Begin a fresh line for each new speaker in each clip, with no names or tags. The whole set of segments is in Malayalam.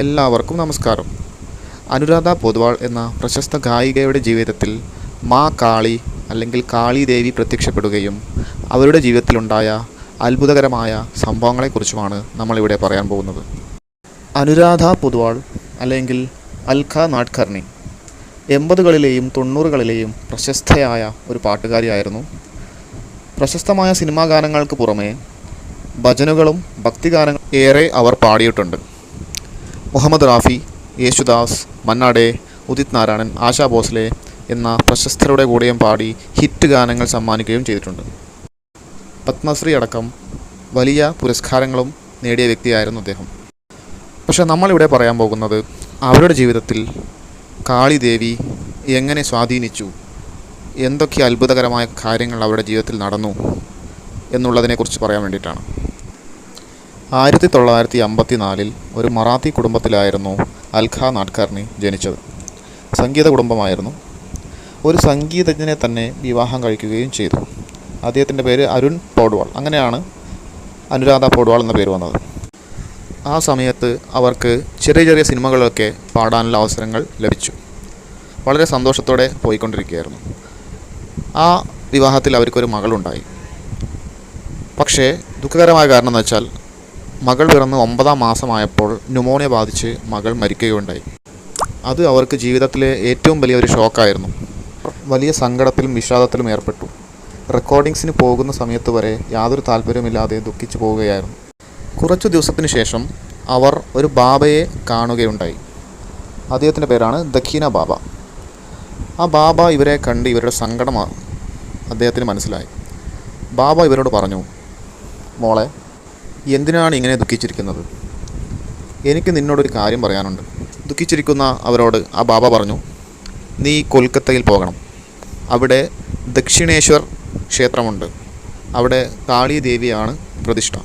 എല്ലാവർക്കും നമസ്കാരം. അനുരാധ പൊതുവാൾ എന്ന പ്രശസ്ത ഗായികയുടെ ജീവിതത്തിൽ മാ കാളി അല്ലെങ്കിൽ കാളി ദേവി പ്രത്യക്ഷപ്പെടുകയും അവരുടെ ജീവിതത്തിലുണ്ടായ അത്ഭുതകരമായ സംഭവങ്ങളെക്കുറിച്ചുമാണ് നമ്മളിവിടെ പറയാൻ പോകുന്നത്. അനുരാധ പൊതുവാൾ അല്ലെങ്കിൽ അൽഖ നാട്കർണി എൺപതുകളിലെയും തൊണ്ണൂറുകളിലെയും പ്രശസ്തയായ ഒരു പാട്ടുകാരിയായിരുന്നു. പ്രശസ്തമായ സിനിമാ ഗാനങ്ങൾക്ക് പുറമേ ഭജനുകളും ഭക്തിഗാനങ്ങളും ഏറെ അവർ പാടിയിട്ടുണ്ട്. മുഹമ്മദ് റാഫി യേശുദാസ് മന്നാടെ ഉദിത് നാരായണൻ ആശാ ഭോസ്ലെ എന്ന പ്രശസ്തരുടെ കൂടെയും പാടി ഹിറ്റ് ഗാനങ്ങൾ സമ്മാനിക്കുകയും ചെയ്തിട്ടുണ്ട്. പത്മശ്രീ അടക്കം വലിയ പുരസ്കാരങ്ങളും നേടിയ വ്യക്തിയായിരുന്നു അദ്ദേഹം. പക്ഷെ നമ്മളിവിടെ പറയാൻ പോകുന്നത് അവരുടെ ജീവിതത്തിൽ കാളിദേവി എങ്ങനെ സ്വാധീനിച്ചു എന്തൊക്കെ അത്ഭുതകരമായ കാര്യങ്ങൾ അവരുടെ ജീവിതത്തിൽ നടന്നു എന്നുള്ളതിനെക്കുറിച്ച് പറയാൻ വേണ്ടിയിട്ടാണ്. ആയിരത്തി തൊള്ളായിരത്തി അമ്പത്തി നാലിൽ ഒരു മറാത്തി കുടുംബത്തിലായിരുന്നു അൽഖ നാട്കർണി ജനിച്ചത്. സംഗീത കുടുംബമായിരുന്നു. ഒരു സംഗീതജ്ഞനെ തന്നെ വിവാഹം കഴിക്കുകയും ചെയ്തു. അദ്ദേഹത്തിന്റെ പേര് അരുൺ പോഡ്വാൾ. അങ്ങനെയാണ് അനുരാധ പോഡ്വാൾ എന്ന പേര് വന്നത്. ആ സമയത്ത് അവർക്ക് ചെറിയ ചെറിയ സിനിമകളൊക്കെ പാടാനുള്ള അവസരങ്ങൾ ലഭിച്ചു. വളരെ സന്തോഷത്തോടെ പോയിക്കൊണ്ടിരിക്കുകയായിരുന്നു. ആ വിവാഹത്തിൽ അവർക്കൊരു മകളുണ്ടായി. പക്ഷേ ദുഃഖകരമായ കാരണം എന്ന് വെച്ചാൽ മകൾ പിറന്ന് ഒമ്പതാം മാസമായപ്പോൾ ന്യൂമോണിയ ബാധിച്ച് മകൾ മരിക്കുകയുണ്ടായി. അത് അവർക്ക് ജീവിതത്തിലെ ഏറ്റവും വലിയൊരു ഷോക്കായിരുന്നു. വലിയ സങ്കടത്തിലും വിഷാദത്തിലും ഏർപ്പെട്ടു. റെക്കോർഡിങ്സിന് പോകുന്ന സമയത്ത് വരെ യാതൊരു താല്പര്യമില്ലാതെ ദുഃഖിച്ചു പോവുകയായിരുന്നു. കുറച്ചു ദിവസത്തിന് ശേഷം അവർ ഒരു ബാബയെ കാണുകയുണ്ടായി. അദ്ദേഹത്തിന്റെ പേരാണ് ദഖീന ബാബ. ആ ബാബ ഇവരെ കണ്ട് ഇവരുടെ സങ്കടമാണ് അദ്ദേഹത്തിന് മനസ്സിലായി. ബാബ ഇവരോട് പറഞ്ഞു മോളെ എന്തിനാണ് ഇങ്ങനെ ദുഃഖിച്ചിരിക്കുന്നത്? എനിക്ക് നിന്നോടൊരു കാര്യം പറയാനുണ്ട്. ദുഃഖിച്ചിരിക്കുന്ന അവരോട് ആ ബാബ പറഞ്ഞു നീ കൊൽക്കത്തയിൽ പോകണം. അവിടെ ദക്ഷിണേശ്വർ ക്ഷേത്രമുണ്ട്. അവിടെ കാളി ദേവിയാണ് പ്രതിഷ്ഠ.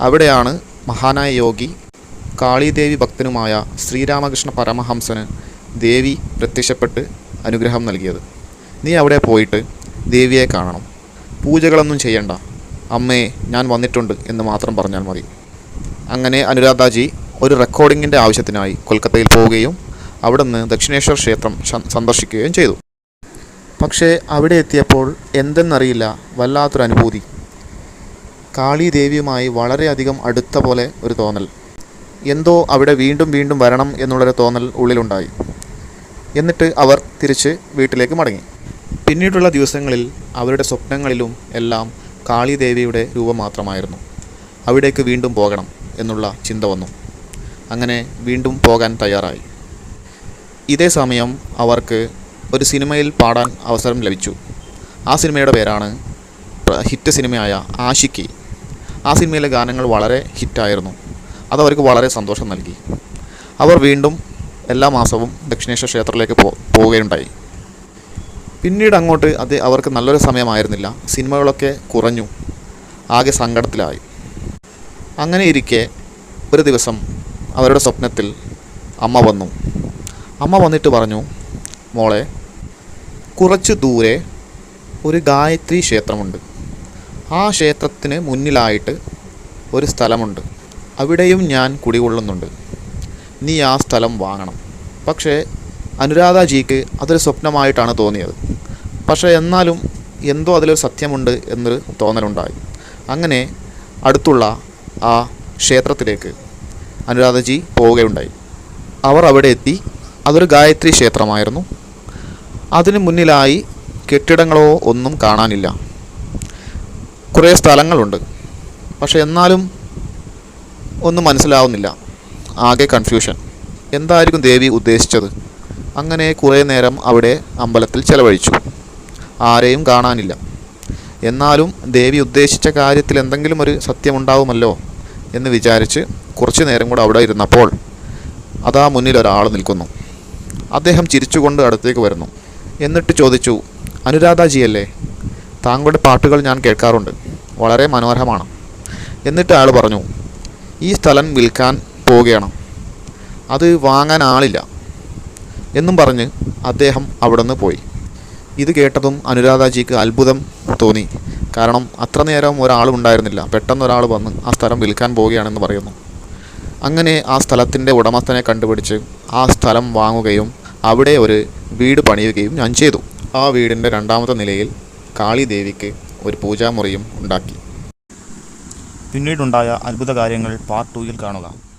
അവിടെയാണ് മഹാനായ യോഗി കാളിദേവി ഭക്തനുമായ ശ്രീരാമകൃഷ്ണ പരമഹംസന് ദേവി പ്രത്യക്ഷപ്പെട്ട് അനുഗ്രഹം നൽകിയത്. നീ അവിടെ പോയിട്ട് ദേവിയെ കാണണം. പൂജകളൊന്നും ചെയ്യണ്ട. അമ്മേ ഞാൻ വന്നിട്ടുണ്ട് എന്ന് മാത്രം പറഞ്ഞാൽ മതി. അങ്ങനെ അനുരാധാജി ഒരു റെക്കോർഡിങ്ങിന്റെ ആവശ്യത്തിനായി കൊൽക്കത്തയിൽ പോവുകയും അവിടുന്ന് ദക്ഷിണേശ്വർ ക്ഷേത്രം സന്ദർശിക്കുകയും ചെയ്തു. പക്ഷേ അവിടെ എത്തിയപ്പോൾ എന്തെന്നറിയില്ല വല്ലാത്തൊരു അനുഭൂതി. കാളി ദേവിയുമായി വളരെയധികം അടുത്ത പോലെ ഒരു തോന്നൽ. എന്തോ അവിടെ വീണ്ടും വീണ്ടും വരണം എന്നുള്ളൊരു തോന്നൽ ഉള്ളിലുണ്ടായി. എന്നിട്ട് അവർ തിരിച്ച് വീട്ടിലേക്ക് മടങ്ങി. പിന്നീടുള്ള ദിവസങ്ങളിൽ അവരുടെ സ്വപ്നങ്ങളിലും എല്ലാം കാളി ദേവിയുടെ രൂപം മാത്രമായിരുന്നു. അവിടേക്ക് വീണ്ടും പോകണം എന്നുള്ള ചിന്ത വന്നു. അങ്ങനെ വീണ്ടും പോകാൻ തയ്യാറായി. ഇതേ സമയം അവർക്ക് ഒരു സിനിമയിൽ പാടാൻ അവസരം ലഭിച്ചു. ആ സിനിമയുടെ പേരാണ് ഹിറ്റ് സിനിമയായ ആഷിക്കി. ആ സിനിമയിലെ ഗാനങ്ങൾ വളരെ ഹിറ്റായിരുന്നു. അതവർക്ക് വളരെ സന്തോഷം നൽകി. അവർ വീണ്ടും എല്ലാ മാസവും ദക്ഷിണേശ്വര ക്ഷേത്രത്തിലേക്ക് പോ പോവുകയുണ്ടായി. പിന്നീട് അങ്ങോട്ട് അത് അവർക്ക് നല്ലൊരു സമയമായിരുന്നില്ല. സിനിമകളൊക്കെ കുറഞ്ഞു. ആകെ സങ്കടത്തിലായി. അങ്ങനെ ഇരിക്കെ ഒരു ദിവസം അവരുടെ സ്വപ്നത്തിൽ അമ്മ വന്നു. അമ്മ വന്നിട്ട് പറഞ്ഞു മോളെ കുറച്ച് ദൂരെ ഒരു ഗായത്രി ക്ഷേത്രമുണ്ട്. ആ ക്ഷേത്രത്തിന് മുന്നിലായിട്ട് ഒരു സ്ഥലമുണ്ട്. അവിടെയും ഞാൻ കുടികൊള്ളുന്നുണ്ട്. നീ ആ സ്ഥലം വാങ്ങണം. പക്ഷേ അനുരാധാജിക്ക് അതൊരു സ്വപ്നമായിട്ടാണ് തോന്നിയത്. പക്ഷേ എന്നാലും എന്തോ അതിലൊരു സത്യമുണ്ട് എന്നൊരു തോന്നലുണ്ടായി. അങ്ങനെ അടുത്തുള്ള ആ ക്ഷേത്രത്തിലേക്ക് അനുരാധജി പോവുകയുണ്ടായി. അവർ അവിടെ എത്തി. അതൊരു ഗായത്രി ക്ഷേത്രമായിരുന്നു. അതിന് മുന്നിലായി കെട്ടിടങ്ങളോ ഒന്നും കാണാനില്ല. കുറേ സ്ഥലങ്ങളുണ്ട്. പക്ഷെ എന്നാലും ഒന്നും മനസ്സിലാവുന്നില്ല. ആകെ കൺഫ്യൂഷൻ. എന്തായിരിക്കും ദേവി ഉദ്ദേശിച്ചത്? അങ്ങനെ കുറേ നേരം അവിടെ അമ്പലത്തിൽ ചെലവഴിച്ചു. ആരെയും കാണാനില്ല. എന്നാലും ദേവി ഉദ്ദേശിച്ച കാര്യത്തിൽ എന്തെങ്കിലും ഒരു സത്യമുണ്ടാവുമല്ലോ എന്ന് വിചാരിച്ച് കുറച്ചു നേരം കൂടെ അവിടെ ഇരുന്നപ്പോൾ അതാ മുന്നിൽ ഒരാൾ നിൽക്കുന്നു. അദ്ദേഹം ചിരിച്ചുകൊണ്ട് അടുത്തേക്ക് വരുന്നു. എന്നിട്ട് ചോദിച്ചു അനുരാധാജിയല്ലേ? താങ്കളുടെ പാട്ടുകൾ ഞാൻ കേൾക്കാറുണ്ട്. വളരെ മനോഹരമാണ്. എന്നിട്ട് ആൾ പറഞ്ഞു ഈ സ്ഥലം വിൽക്കാൻ പോവുകയാണ്. അത് വാങ്ങാൻ ആളില്ല. എന്നും പറഞ്ഞ് അദ്ദേഹം അവിടെ പോയി. ഇത് കേട്ടതും അനുരാധാജിക്ക് അത്ഭുതം തോന്നി. കാരണം അത്ര നേരം ഒരാളും ഉണ്ടായിരുന്നില്ല. പെട്ടെന്ന് ഒരാൾ വന്ന് ആ സ്ഥലം വിൽക്കാൻ പോവുകയാണെന്ന് പറയുന്നു. അങ്ങനെ ആ സ്ഥലത്തിന്റെ ഉടമസ്ഥനെ കണ്ടുപിടിച്ച് ആ സ്ഥലം വാങ്ങുകയും അവിടെ ഒരു വീട് പണിയുകയും ഞാൻ ചെയ്തു. ആ വീടിന്റെ രണ്ടാമത്തെ നിലയിൽ കാളി ദേവിക്ക് ഒരു പൂജാമുറിയും ഉണ്ടാക്കി.
പിന്നീടുണ്ടായ അത്ഭുത കാര്യങ്ങൾ പാർട്ട് ടൂയിൽ കാണുക.